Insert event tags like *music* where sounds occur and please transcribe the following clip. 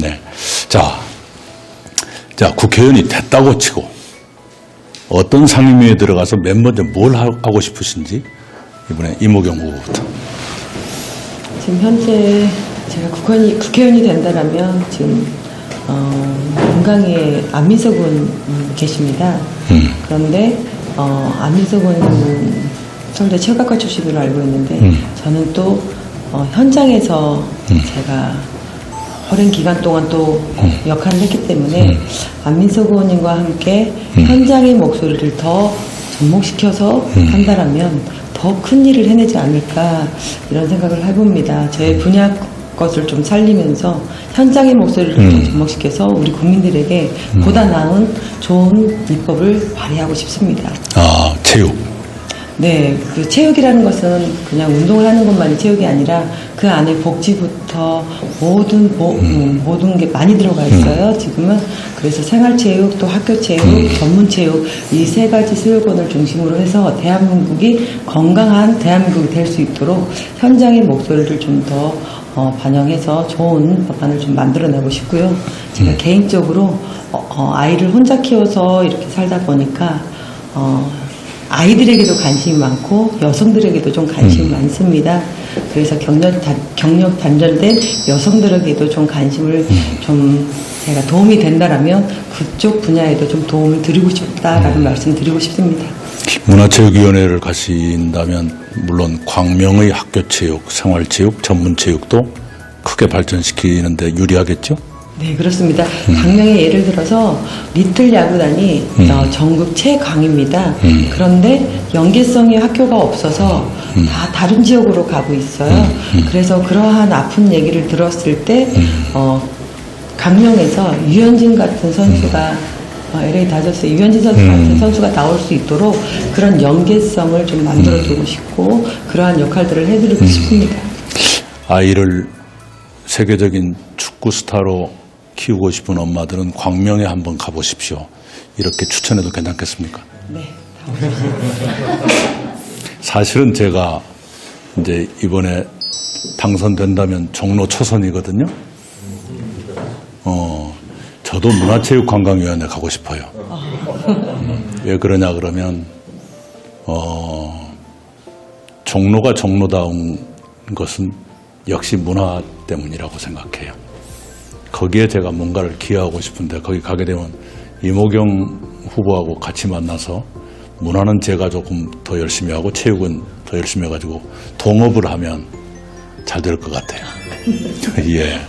네. 자, 자, 국회의원이 됐다고 치고 어떤 상임위에 들어가서 맨 먼저 뭘 하- 하고 싶으신지 이번에 이모경 후보부터. 지금 현재 제가 국회의원이, 국회의원이 된다라면 지금 어, 건강에 안민석 의원 계십니다. 그런데 어, 안민석 의원은 서울대 체육학과 출신으로 알고 있는데 저는 또 어, 현장에서 제가 오랜 기간 동안 또 역할을 했기 때문에 안민석 의원님과 함께 현장의 목소리를 더 접목시켜서 한다라면 더 큰 일을 해내지 않을까 이런 생각을 해봅니다. 제 분야 것을 좀 살리면서 현장의 목소리를 좀 접목시켜서 우리 국민들에게 보다 나은 좋은 입법을 발휘하고 싶습니다. 아, 체육. 네, 그 체육이라는 것은 그냥 운동을 하는 것만이 체육이 아니라 그 안에 복지부터 모든 보- 음, 모든 게 많이 들어가 있어요. 지금은 그래서 생활체육 또 학교체육, 전문체육 이 세 가지 수요권을 중심으로 해서 대한민국이 건강한 대한민국이 될 수 있도록 현장의 목소리를 좀더 어, 반영해서 좋은 법안을 좀 만들어내고 싶고요. 제가 개인적으로 어, 어, 아이를 혼자 키워서 이렇게 살다 보니까 어, 아이들에게도 관심이 많고 여성들에게도 좀 관심이 많습니다. 그래서 경력, 단, 경력 단절된 여성들에게도 좀 관심을 좀 제가 도움이 된다라면 그쪽 분야에도 좀 도움을 드리고 싶다라는 말씀 드리고 싶습니다. 문화체육위원회를 가신다면 물론 광명의 학교체육, 생활체육, 전문체육도 크게 발전시키는데 유리하겠죠? 네, 그렇습니다. 강명의 예를 들어서 리틀 야구단이 어, 전국 최강입니다. 그런데 연계성의 학교가 없어서 다 다른 지역으로 가고 있어요. 그래서 그러한 아픈 얘기를 들었을 때 어, 강명에서 유현진 같은 선수가 어, LA 다저스 유현진 선수 같은 선수가 나올 수 있도록 그런 연계성을 좀 만들어주고 싶고 그러한 역할들을 해드리고 싶습니다. 아이를 세계적인 축구 스타로 키우고 싶은 엄마들은 광명에 한번 가보십시오. 이렇게 추천해도 괜찮겠습니까? 네. 사실은 제가 이제 이번에 당선된다면 종로 초선이거든요. 어, 저도 문화체육관광위원회 가고 싶어요. 음, 왜 그러냐 그러면 어, 종로가 종로다운 것은 역시 문화 때문이라고 생각해요. 거기에 제가 뭔가를 기여하고 싶은데 거기 가게 되면 이모경 후보하고 같이 만나서 문화는 제가 조금 더 열심히 하고 체육은 더 열심히 해가지고 동업을 하면 잘 될 것 같아요. *laughs* 예.